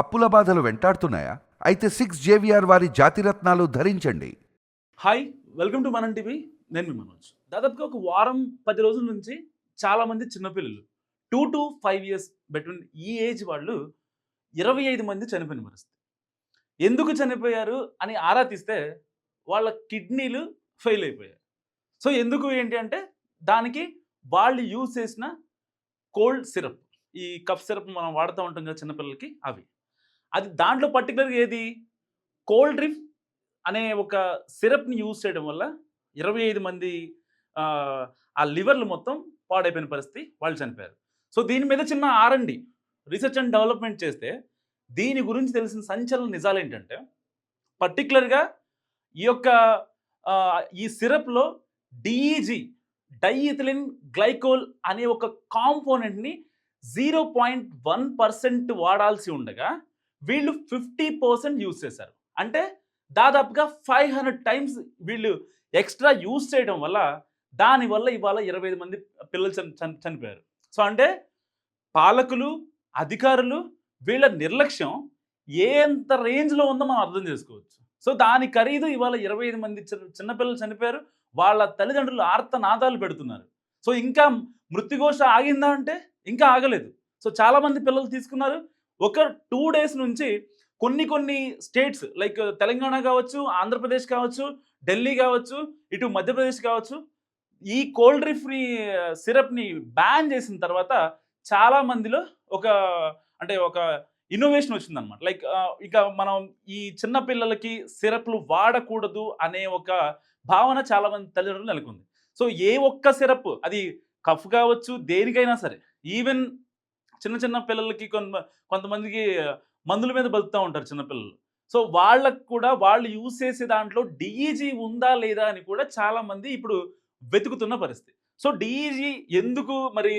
అప్పుల బాధలు వెంటాడుతున్నాయా? అయితే సిక్స్ జేవిఆర్ వారి జాతిరత్నాలు ధరించండి. Hi welcome to Manam TV నేను మీ మనోజ్. దాదాపుగా ఒక వారం పది రోజుల నుంచి చాలామంది చిన్నపిల్లలు two to five years between ఈ ఏజ్ వాళ్ళు ఇరవై ఐదు మంది చనిపోయిన పరిస్థితి. ఎందుకు చనిపోయారు అని ఆరా తీస్తే వాళ్ళ కిడ్నీలు ఫెయిల్ అయిపోయాయి. సో ఎందుకు ఏంటి అంటే దానికి వాళ్ళు యూజ్ చేసిన కోల్డ్ సిరప్ ఈ కఫ్ సిరప్ మనం వాడుతూ ఉంటాం కదా చిన్నపిల్లలకి అవి. అది దాంట్లో పర్టికులర్గా ఏది? కోల్డ్ డ్రింక్ అనే ఒక సిరప్ని యూజ్ చేయడం వల్ల ఇరవై ఐదు మంది ఆ, లివర్లు మొత్తం పాడైపోయిన పరిస్థితి వాళ్ళు చనిపోయారు. సో దీని మీద చిన్న ఆర్ఎండి రీసెర్చ్ అండ్ డెవలప్మెంట్ చేస్తే దీని గురించి తెలిసిన సంచలన నిజాలు ఏంటంటే పర్టికులర్గా ఈ యొక్క ఈ సిరప్లో డిఈజీ డైఇథిలిన్ గ్లైకోల్ అనే ఒక కాంపోనెంట్ని జీరో పాయింట్ వన్ పర్సెంట్ వాడాల్సి ఉండగా వీళ్ళు ఫిఫ్టీ పర్సెంట్ యూజ్ చేశారు. అంటే దాదాపుగా ఫైవ్ హండ్రెడ్ టైమ్స్ వీళ్ళు ఎక్స్ట్రా యూజ్ చేయడం వల్ల దానివల్ల ఇవాళ ఇరవై ఐదు మంది పిల్లలు చని చని- చనిపోయారు. సో అంటే పాలకులు అధికారులు వీళ్ళ నిర్లక్ష్యం ఎంత రేంజ్లో ఉందో మనం అర్థం చేసుకోవచ్చు. సో దాని ఖరీదు ఇవాళ ఇరవై ఐదు మంది చిన్న చిన్నపిల్లలు చనిపోయారు. వాళ్ళ తల్లిదండ్రులు ఆర్త నాదాలు పెడుతున్నారు. సో ఇంకా మృత్యుఘోష ఆగిందా అంటే ఇంకా ఆగలేదు. సో చాలామంది పిల్లలు తీసుకున్నారు. ఒక టూ డేస్ నుంచి కొన్ని కొన్ని స్టేట్స్ లైక్ తెలంగాణ కావచ్చు ఆంధ్రప్రదేశ్ కావచ్చు ఢిల్లీ కావచ్చు ఇటు మధ్యప్రదేశ్ కావచ్చు ఈ కోల్డ్ డ్రింక్ని సిరప్ని బ్యాన్ చేసిన తర్వాత చాలా మందిలో ఒక అంటే ఒక ఇన్నోవేషన్ వచ్చిందనమాట లైక్ ఇక మనం ఈ చిన్న పిల్లలకి సిరప్లు వాడకూడదు అనే ఒక భావన చాలా మంది తల్లిదండ్రులు నెలకొంది. సో ఏ ఒక్క సిరప్ అది కఫ్ కావచ్చు దేనికైనా సరే ఈవెన్ చిన్న చిన్న పిల్లలకి కొంత కొంతమందికి మందుల మీద బతుకుతూ ఉంటారు చిన్నపిల్లలు సో వాళ్ళకు కూడా వాళ్ళు యూజ్ చేసే దాంట్లో డిఈజీ ఉందా లేదా అని కూడా చాలామంది ఇప్పుడు వెతుకుతున్న పరిస్థితి. సో డిఈజీ ఎందుకు మరి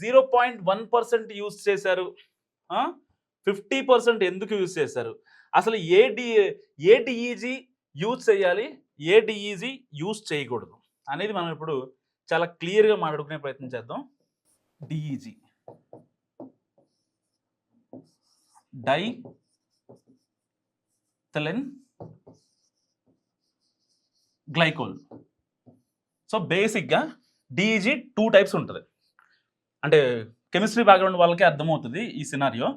zero point one percent use చేశారు? ఫిఫ్టీ పర్సెంట్ ఎందుకు యూజ్ చేశారు? అసలు ఏ డి ఏ డిఈజీ యూజ్ చేయాలి? ఏ డిఈజీ యూజ్ చేయకూడదు? అనేది మనం ఇప్పుడు చాలా క్లియర్గా మాట్లాడుకునే ప్రయత్నం చేద్దాం. DEG. Diethylene glycol so బేసిక్గా డీజీ టూ టైప్స్ ఉంటుంది. అంటే కెమిస్ట్రీ బ్యాక్గ్రౌండ్ వాళ్ళకి అర్థమవుతుంది ఈ సినారియో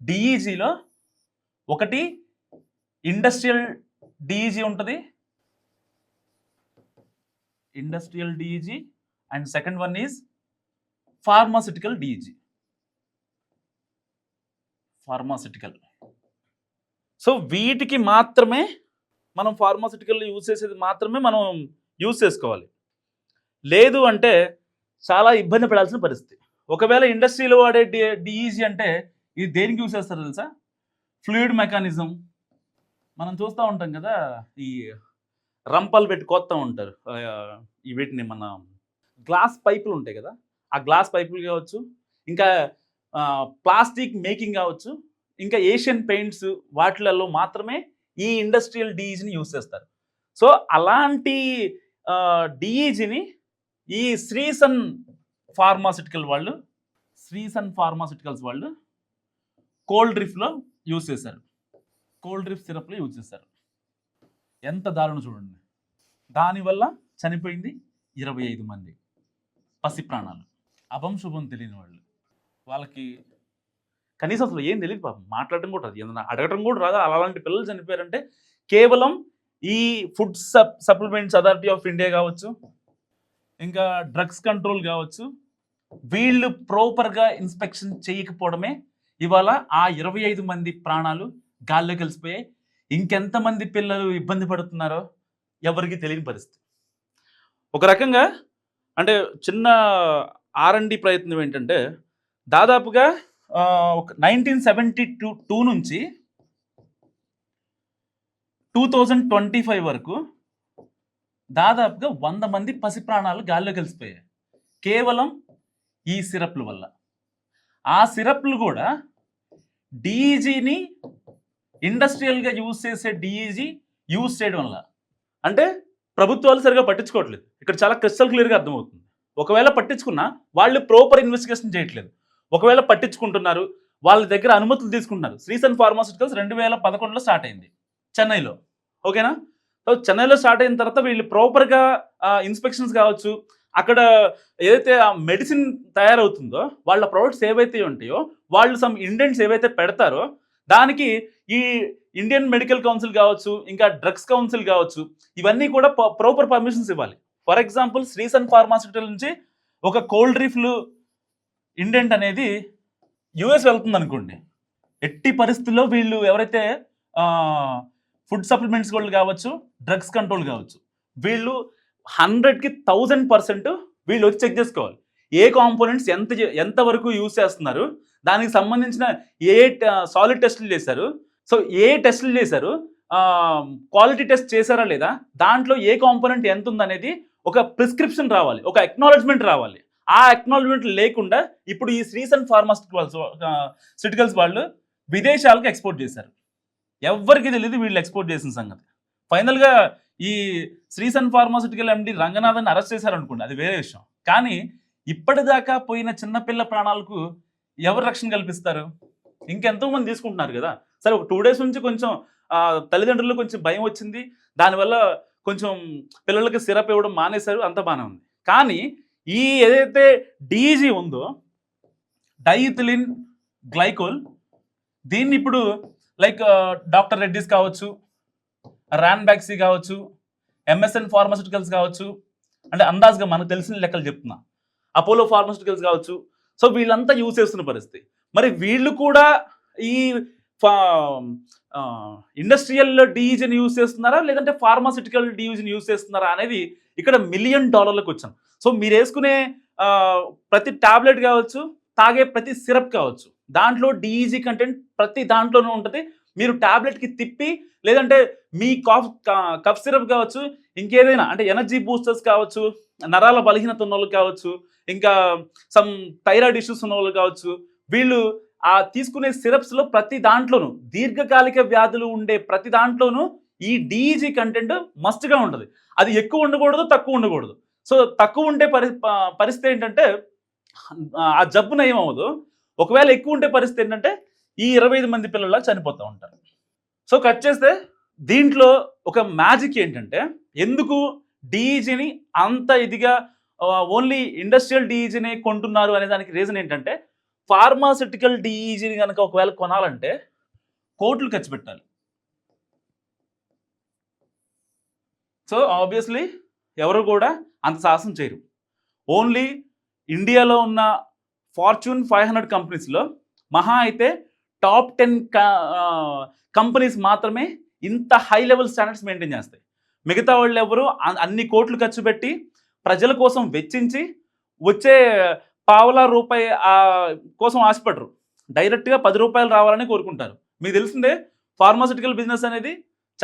డిఈజీలో ఒకటి ఇండస్ట్రియల్ డిఈజీ ఉంటుంది. Industrial DEG and second one is pharmaceutical DEG pharmaceutical so వీటికి మాత్రమే మనం ఫార్మాసిటికల్ యూజ్ చేసేది మాత్రమే మనం యూజ్ చేసుకోవాలి. లేదు అంటే చాలా ఇబ్బంది పడాల్సిన పరిస్థితి. ఒకవేళ ఇండస్ట్రీలో వాడే డిఈజీ అంటే ఇది దేనికి యూజ్ చేస్తారు తెలుసా? ఫ్లూయిడ్ మెకానిజం మనం చూస్తూ ఉంటాం కదా ఈ రంపలు పెట్టి కొత్త ఉంటారు. ఈ వీటిని మన గ్లాస్ పైపులు ఉంటాయి కదా ఆ గ్లాస్ పైపులు కావచ్చు ఇంకా ప్లాస్టిక్ మేకింగ్ కావచ్చు ఇంకా ఏషియన్ పెయింట్స్ వాటిలలో మాత్రమే ఈ ఇండస్ట్రియల్ డిఈజీని యూజ్ చేస్తారు. సో అలాంటి డిఈజీని ఈ శ్రీసన్ ఫార్మాసిటికల్ వాళ్ళు శ్రీసన్ ఫార్మాసిటికల్స్ వాళ్ళు కోల్డ్ డ్రిఫ్లో యూజ్ చేశారు. కోల్డ్ డ్రిఫ్ సిరప్లో యూజ్ చేశారు. ఎంత దారుణం చూడండి. దానివల్ల చనిపోయింది ఇరవై ఐదు మంది పసి ప్రాణాలు. అభం శుభం తెలియని వాళ్ళు. వాళ్ళకి కనీసం అసలు ఏం తెలియదు పాపం. మాట్లాడటం కూడా రాదు. ఏదైనా అడగటం కూడా రాదు. అలాంటి పిల్లలు చనిపోయారంటే కేవలం ఈ ఫుడ్ సప్ సప్లిమెంట్స్ అథారిటీ ఆఫ్ ఇండియా కావచ్చు ఇంకా డ్రగ్స్ కంట్రోల్ కావచ్చు వీళ్ళు ప్రాపర్గా ఇన్స్పెక్షన్ చేయకపోవడమే ఇవాళ ఆ ఇరవై ఐదు మంది ప్రాణాలు గాల్లో కలిసిపోయాయి. ఇంకెంతమంది పిల్లలు ఇబ్బంది పడుతున్నారో ఎవరికి తెలియని పరిస్థితి. ఒక రకంగా అంటే చిన్న ఆర్ఎండి ప్రయత్నం ఏంటంటే దాదాపుగా ఒక నైన్టీన్ సెవెంటీ టూ టూ నుంచి టూ థౌజండ్ ట్వంటీ ఫైవ్ వరకు దాదాపుగా వంద మంది పసి ప్రాణాలు గాల్లో కలిసిపోయాయి. కేవలం ఈ సిరప్ల వల్ల. ఆ సిరప్లు కూడా డీజీని ఇండస్ట్రియల్గా యూజ్ చేసే డీజీ యూజ్ చేయడం వల్ల. అంటే ప్రభుత్వాలు సరిగా పట్టించుకోవట్లేదు. ఇక్కడ చాలా క్రిస్టల్ క్లియర్గా అర్థమవుతుంది. ఒకవేళ పట్టించుకున్నా వాళ్ళు ప్రాపర్ ఇన్వెస్టిగేషన్ చేయట్లేదు. ఒకవేళ పట్టించుకుంటున్నారు వాళ్ళ దగ్గర అనుమతులు తీసుకుంటున్నారు. శ్రీసన్ ఫార్మాసిటికల్స్ రెండు వేల పదకొండులో స్టార్ట్ అయింది చెన్నైలో. ఓకేనా సో చెన్నైలో స్టార్ట్ అయిన తర్వాత వీళ్ళు ప్రాపర్గా ఇన్స్పెక్షన్స్ కావచ్చు అక్కడ ఏదైతే ఆ మెడిసిన్ తయారవుతుందో వాళ్ళ ప్రొడక్ట్స్ ఏవైతే ఉంటాయో వాళ్ళు సమ్ ఇండెంట్స్ ఏవైతే పెడతారో దానికి ఈ ఇండియన్ మెడికల్ కౌన్సిల్ కావచ్చు ఇంకా డ్రగ్స్ కౌన్సిల్ కావచ్చు ఇవన్నీ కూడా ప్రాపర్ పర్మిషన్స్ ఇవ్వాలి. ఫర్ ఎగ్జాంపుల్ శ్రీసన్ ఫార్మాసిటికల్ నుంచి ఒక కోల్డ్ డ్రీఫ్లు ఇండెంట్ అనేది యుఎస్ వెళ్తుంది అనుకోండి. ఎట్టి పరిస్థితుల్లో వీళ్ళు ఎవరైతే ఫుడ్ సప్లిమెంట్స్ వాళ్ళు కావచ్చు డ్రగ్స్ కంట్రోల్ కావచ్చు వీళ్ళు హండ్రెడ్కి థౌజండ్ పర్సెంట్ వీళ్ళు వచ్చి చెక్ చేసుకోవాలి. ఏ కాంపోనెంట్స్ ఎంత ఎంతవరకు ఎంత వరకు యూజ్ చేస్తున్నారు దానికి సంబంధించిన ఏ సాలిడ్ టెస్టులు చేశారు సో ఏ టెస్టులు చేశారు క్వాలిటీ టెస్ట్ చేశారా లేదా దాంట్లో ఏ కాంపోనెంట్ ఎంత ఉందనేది ఒక ప్రిస్క్రిప్షన్ రావాలి ఒక అక్నాలజ్మెంట్ రావాలి. ఆ అక్నాలజ్మెంట్ లేకుండా ఇప్పుడు ఈ శ్రీసన్ ఫార్మాస్టికల్స్ సిటికల్స్ వాళ్ళు విదేశాలకు ఎక్స్పోర్ట్ చేశారు. ఎవరికి తెలియదు వీళ్ళు ఎక్స్పోర్ట్ చేసిన సంగతి. ఫైనల్గా ఈ Sresan pharmaceutical MD Ranganathan arrest చేశారనుకోండి అది వేరే విషయం. కానీ ఇప్పటిదాకా పోయిన చిన్నపిల్ల ప్రాణాలకు ఎవరు రక్షణ కల్పిస్తారు? ఇంకెంతో మంది తీసుకుంటున్నారు కదా. సరే ఒక టూ డేస్ నుంచి కొంచెం తల్లిదండ్రులు కొంచెం భయం వచ్చింది. దానివల్ల కొంచెం పిల్లలకి సిరప్ ఇవ్వడం మానేశారు అంత బాగానే ఉంది. కానీ ఈ ఏదైతే డీజీ ఉందో డైథిలిన్ గ్లైకోల్ దీన్ని ఇప్పుడు లైక్ డాక్టర్ రెడ్డిస్ కావచ్చు ర్యాన్ బ్యాక్సీ కావచ్చు ఎంఎస్ఎన్ ఫార్మాసిటికల్స్ కావచ్చు అంటే అందాజ్గా మనకు తెలిసిన లెక్కలు చెప్తున్నా. అపోలో ఫార్మాసిటికల్స్ కావచ్చు. సో వీళ్ళంతా యూజ్ చేస్తున్న పరిస్థితి. మరి వీళ్ళు కూడా ఈ ఇండస్ట్రియల్ డీయూజీని యూజ్ చేస్తున్నారా? లేదంటే ఫార్మాసిటికల్ డీయూజీని యూజ్ చేస్తున్నారా అనేది ఇక్కడ మిలియన్ డాలర్లకు వచ్చాను సో మీరు వేసుకునే ప్రతి టాబ్లెట్ కావచ్చు తాగే ప్రతి సిరప్ కావచ్చు దాంట్లో డిఈజీ కంటెంట్ ప్రతి దాంట్లోనూ ఉంటుంది. మీరు టాబ్లెట్కి తిప్పి లేదంటే మీ కాఫ్ కఫ్ సిరప్ కావచ్చు ఇంకేదైనా అంటే ఎనర్జీ బూస్టర్స్ కావచ్చు నరాల బలహీనత ఉన్న వాళ్ళు కావచ్చు ఇంకా సమ్ థైరాయిడ్ ఇష్యూస్ ఉన్న వాళ్ళు కావచ్చు వీళ్ళు ఆ తీసుకునే సిరప్స్లో ప్రతి దాంట్లోనూ దీర్ఘకాలిక వ్యాధులు ఉండే ప్రతి దాంట్లోనూ ఈ డీజీ కంటెంట్ మస్ట్గా ఉంటుంది. అది ఎక్కువ ఉండకూడదు తక్కువ ఉండకూడదు. సో తక్కువ ఉంటే పరి పరిస్థితి ఏంటంటే ఆ జబ్బు నయం అవ్వదు. ఒకవేళ ఎక్కువ ఉంటే పరిస్థితి ఏంటంటే ఈ ఇరవై ఐదు మంది పిల్లల చనిపోతూ ఉంటారు. సో కట్ చేస్తే దీంట్లో ఒక మ్యాజిక్ ఏంటంటే ఎందుకు డీఈజీని అంత ఇదిగా ఓన్లీ ఇండస్ట్రియల్ డీఈజీనే కొంటున్నారు అనే దానికి రీజన్ ఏంటంటే ఫార్మాసిటికల్ డిఈజీని కనుక ఒకవేళ కొనాలంటే కోట్లు ఖర్చు పెట్టాలి. సో ఆబ్వియస్లీ ఎవరు కూడా అంత సాహసం చేయరు. ఓన్లీ ఇండియాలో ఉన్న ఫార్చ్యూన్ ఫైవ్ హండ్రెడ్ కంపెనీస్లో మహా అయితే టాప్ టెన్ కంపెనీస్ మాత్రమే ఇంత హై లెవెల్ స్టాండర్డ్స్ మెయింటైన్ చేస్తాయి. మిగతా వాళ్ళు ఎవరు అన్ని కోట్లు ఖర్చు పెట్టి ప్రజల కోసం వెచ్చించి వచ్చే పావుల రూపాయి కోసం ఆశపడరు. డైరెక్ట్గా పది రూపాయలు రావాలని కోరుకుంటారు. మీకు తెలిసిందే ఫార్మాసిటికల్ బిజినెస్ అనేది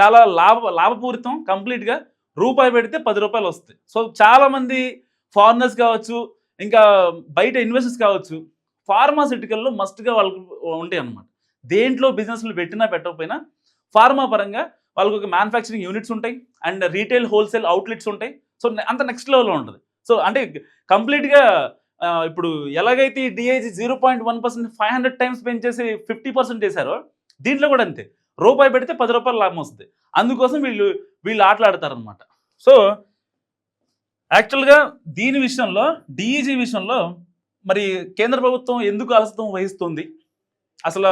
చాలా లాభ లాభపూరితం. కంప్లీట్గా రూపాయి పెడితే పది రూపాయలు వస్తాయి. సో చాలామంది ఫారినర్స్ కావచ్చు ఇంకా బయట ఇన్వెస్టర్స్ కావచ్చు ఫార్మాసిటికల్లో మస్ట్గా వాళ్ళకు ఉంటాయి అన్నమాట. దేంట్లో బిజినెస్లు పెట్టినా పెట్టకపోయినా ఫార్మా పరంగా వాళ్ళకి ఒక మ్యానుఫ్యాక్చరింగ్ యూనిట్స్ ఉంటాయి. అండ్ రీటైల్ హోల్సేల్ అవుట్లెట్స్ ఉంటాయి. సో అంత నెక్స్ట్ లెవెల్లో ఉంటుంది. సో అంటే కంప్లీట్గా ఇప్పుడు ఎలాగైతే ఈ DIG zero point one percent five hundred times పెంచేసి ఫిఫ్టీ పర్సెంట్ చేశారో దీంట్లో కూడా అంతే. రూపాయి పెడితే పది రూపాయలు లాభం వస్తుంది. అందుకోసం వీళ్ళు వీళ్ళు ఆటలాడతారనమాట సో యాక్చువల్గా దీని విషయంలో డిఈజీ విషయంలో మరి కేంద్ర ప్రభుత్వం ఎందుకు అలసత్వం వహిస్తుంది? అసలు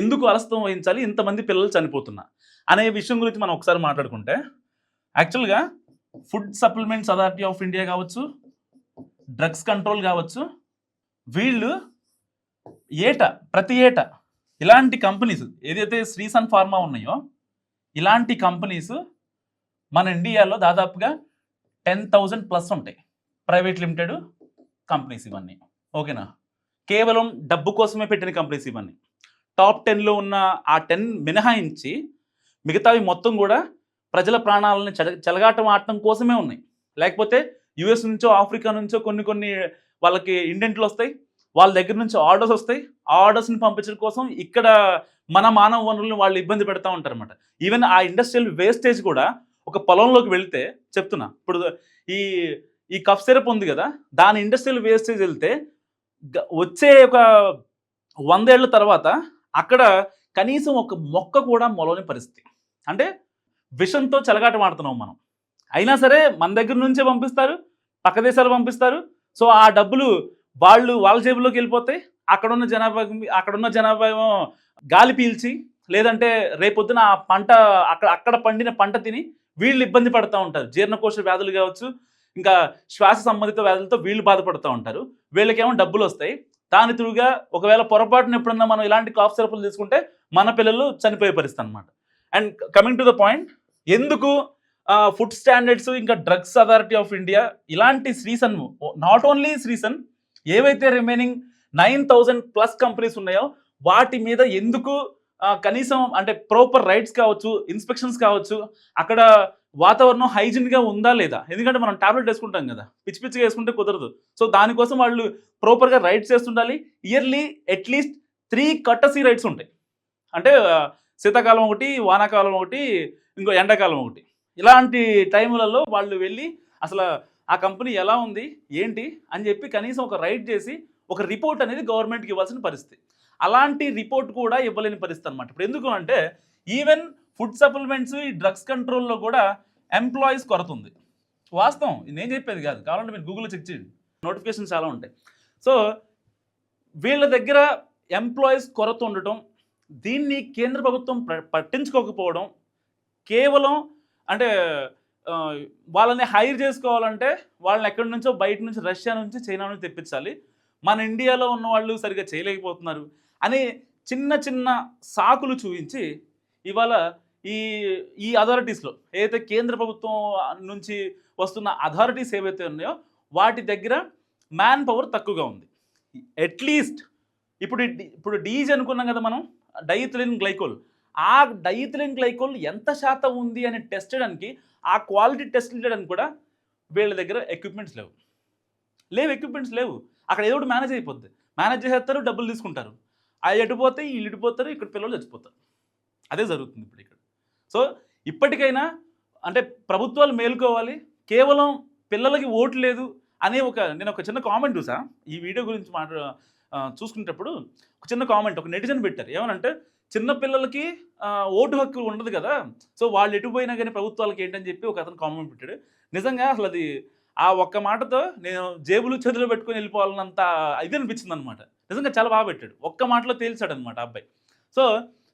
ఎందుకు అలసత్వం వహించాలి? ఇంతమంది పిల్లలు చనిపోతున్నా అనే విషయం గురించి మనం ఒకసారి మాట్లాడుకుంటే యాక్చువల్గా food supplements authority of India కావచ్చు డ్రగ్స్ కంట్రోల్ కావచ్చు. వీళ్ళు ఏట ప్రతి ఏట ఇలాంటి కంపెనీస్ ఏదైతే శ్రీసన్ ఫార్మా ఉన్నాయో ఇలాంటి కంపెనీస్ మన ఇండియాలో దాదాపుగా టెన్ థౌజండ్ ప్లస్ ఉంటాయి. ప్రైవేట్ లిమిటెడ్ కంపెనీస్ ఇవన్నీ. ఓకేనా? కేవలం డబ్బు కోసమే పెట్టిన కంపెనీస్ ఇవన్నీ. టాప్ టెన్లో ఉన్న ఆ టెన్ మినహాయించి మిగతావి మొత్తం కూడా ప్రజల ప్రాణాలని చెల చెలగాటం ఆడటం కోసమే ఉన్నాయి. లేకపోతే యుఎస్ నుంచో ఆఫ్రికా నుంచో కొన్ని కొన్ని వాళ్ళకి ఇండెంట్లు వస్తాయి. వాళ్ళ దగ్గర నుంచి ఆర్డర్స్ వస్తాయి. ఆ ఆర్డర్స్ని పంపించడం కోసం ఇక్కడ మన మానవ వనరులను వాళ్ళు ఇబ్బంది పెడతా ఉంటారు అనమాట ఈవెన్ ఆ ఇండస్ట్రియల్ వేస్టేజ్ కూడా ఒక పొలంలోకి వెళితే చెప్తున్నా. ఇప్పుడు ఈ ఈ కఫ్ సిరప్ ఉంది కదా దాని ఇండస్ట్రియల్ వేస్టేజ్ వెళ్తే వచ్చే ఒక వందేళ్ళ తర్వాత అక్కడ కనీసం ఒక మొక్క కూడా మొలవని పరిస్థితి. అంటే విషంతో చెలగాట మాడుతున్నాం మనం. అయినా సరే మన దగ్గర నుంచే పంపిస్తారు పక్క దేశాలు పంపిస్తారు. సో ఆ డబ్బులు వాళ్ళు వాళ్ళ జేబులోకి వెళ్ళిపోతాయి. అక్కడున్న జనాభా అక్కడున్న జనాభా ఏమో గాలి పీల్చి లేదంటే రేపొద్దున ఆ పంట అక్కడ అక్కడ పండిన పంట తిని వీళ్ళు ఇబ్బంది పడుతూ ఉంటారు. జీర్ణకోశ వ్యాధులు కావచ్చు ఇంకా శ్వాస సంబంధిత వ్యాధులతో వీళ్ళు బాధపడుతూ ఉంటారు. వీళ్ళకేమో డబ్బులు వస్తాయి. దాని త్రూగా ఒకవేళ పొరపాటున ఎప్పుడన్నా మనం ఇలాంటి కాఫ్ సిరప్లు తీసుకుంటే మన పిల్లలు చనిపోయే పరిస్థితి అనమాట and coming to the point ఎందుకు ఫుడ్ స్టాండర్డ్స్ ఇంకా డ్రగ్స్ అథారిటీ ఆఫ్ ఇండియా ఇలాంటి శ్రీసన్ నాట్ ఓన్లీ శ్రీసన్ ఏవైతే remaining nine thousand plus companies ఉన్నాయో వాటి మీద ఎందుకు కనీసం అంటే ప్రాపర్ రైట్స్ కావచ్చు ఇన్స్పెక్షన్స్ కావచ్చు అక్కడ వాతావరణం హైజీన్గా ఉందా లేదా? ఎందుకంటే మనం టాబ్లెట్ వేసుకుంటాం కదా పిచ్చి పిచ్చిగా వేసుకుంటే కుదరదు. సో దానికోసం వాళ్ళు ప్రాపర్గా రైట్స్ చేస్తుండాలి ఇయర్లీ అట్లీస్ట్ త్రీ కట్టసీ రైట్స్ ఉంటాయి. అంటే శీతాకాలం ఒకటి వానాకాలం ఒకటి ఇంకో ఎండాకాలం ఒకటి. ఇలాంటి టైములలో వాళ్ళు వెళ్ళి అసలు ఆ కంపెనీ ఎలా ఉంది ఏంటి అని చెప్పి కనీసం ఒక రైట్ చేసి ఒక రిపోర్ట్ అనేది గవర్నమెంట్కి ఇవ్వాల్సిన పరిస్థితి. అలాంటి రిపోర్ట్ కూడా ఇవ్వలేని పరిస్థితి అనమాట ఇప్పుడు ఎందుకు అంటే ఈవెన్ ఫుడ్ సప్లిమెంట్స్ ఈ డ్రగ్స్ కంట్రోల్లో కూడా ఎంప్లాయీస్ కొరత ఉంది వాస్తవం. నేను చెప్పేది కాదు. కావాలంటే మీరు గూగుల్లో చెక్ చేయండి. నోటిఫికేషన్ చాలా ఉంటాయి. సో వీళ్ళ దగ్గర ఎంప్లాయీస్ కొరత ఉండటం దీన్ని కేంద్ర ప్రభుత్వం ప- పట్టించుకోకపోవడం కేవలం అంటే వాళ్ళని హైర్ చేసుకోవాలంటే వాళ్ళని ఎక్కడి నుంచో బయట నుంచి రష్యా నుంచి చైనా నుంచి తెప్పించాలి. మన ఇండియాలో ఉన్న వాళ్ళు సరిగ్గా చేయలేకపోతున్నారు అని చిన్న చిన్న సాకులు చూపించి ఇవాళ ఈ ఈ అథారిటీస్లో ఏదైతే కేంద్ర ప్రభుత్వం నుంచి వస్తున్న అథారిటీస్ ఏవైతే ఉన్నాయో వాటి దగ్గర మ్యాన్ పవర్ తక్కువగా ఉంది. అట్లీస్ట్ ఇప్పుడు ఇప్పుడు డీజీ అనుకున్నాం కదా మనం డైథ్లిన్ గ్లైకోల్. ఆ డైథిలిన్ గ్లైకోల్ ఎంత శాతం ఉంది అని టెస్ట్ చేయడానికి ఆ క్వాలిటీ టెస్ట్ చేయడానికి కూడా వీళ్ళ దగ్గర ఎక్విప్మెంట్స్ లేవు. లేవు ఎక్విప్మెంట్స్ లేవు. అక్కడ ఏదో ఒకటి మేనేజ్ అయిపోద్ది. మేనేజ్ చేసేస్తారు డబ్బులు తీసుకుంటారు. అవి ఎటుపోతే వీళ్ళు ఇటుపోతారు ఇక్కడ పిల్లలు చచ్చిపోతారు. అదే జరుగుతుంది ఇప్పుడు ఇక్కడ. సో ఇప్పటికైనా అంటే ప్రభుత్వాలు మేలుకోవాలి. కేవలం పిల్లలకి ఓటు లేదు అనే ఒక నేను ఒక చిన్న కామెంట్ చూసా. ఈ వీడియో గురించి మాట్లా చూసుకునేటప్పుడు ఒక చిన్న కామెంట్ ఒక నెటిజన్ పెట్టారు. ఏమనంటే చిన్నపిల్లలకి ఓటు హక్కు ఉండదు కదా. సో వాళ్ళు ఎటు పోయినా కానీ ప్రభుత్వాలకు ఏంటని చెప్పి ఒక అతను కామెంట్ పెట్టాడు. నిజంగా అసలు అది ఆ ఒక్క మాటతో నేను జేబులు చదువులు పెట్టుకొని వెళ్ళిపోవాలన్నంత ఇది అనిపించింది అనమాట నిజంగా చాలా బాగా పెట్టాడు. ఒక్క మాటలో తేల్చాడు అనమాట అబ్బాయి. సో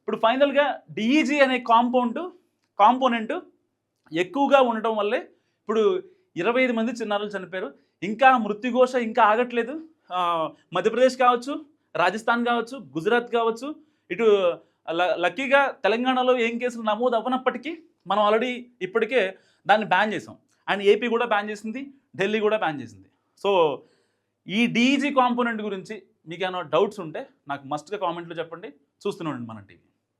ఇప్పుడు ఫైనల్గా డిఈజీ అనే కాంపౌండ్ కాంపోనెంట్ ఎక్కువగా ఉండటం వల్లే ఇప్పుడు ఇరవై ఐదు మంది చిన్నారులు చనిపోయారు. ఇంకా మృత్యుఘోష ఇంకా ఆగట్లేదు. మధ్యప్రదేశ్ కావచ్చు రాజస్థాన్ కావచ్చు గుజరాత్ కావచ్చు ఇటు ల- లక్కీగా తెలంగాణలో ఏం కేసులు నమోదు అవ్వనప్పటికీ మనం ఆల్రెడీ ఇప్పటికే దాన్ని బ్యాన్ చేసాం అండ్ ఏపీ కూడా బ్యాన్ చేసింది ఢిల్లీ కూడా బ్యాన్ చేసింది. సో ఈ డీజీ కాంపోనెంట్ గురించి మీకు ఏమైనా డౌట్స్ ఉంటే నాకు మస్ట్గా కామెంట్లో చెప్పండి. చూస్తూనే ఉండండి మన టీవీ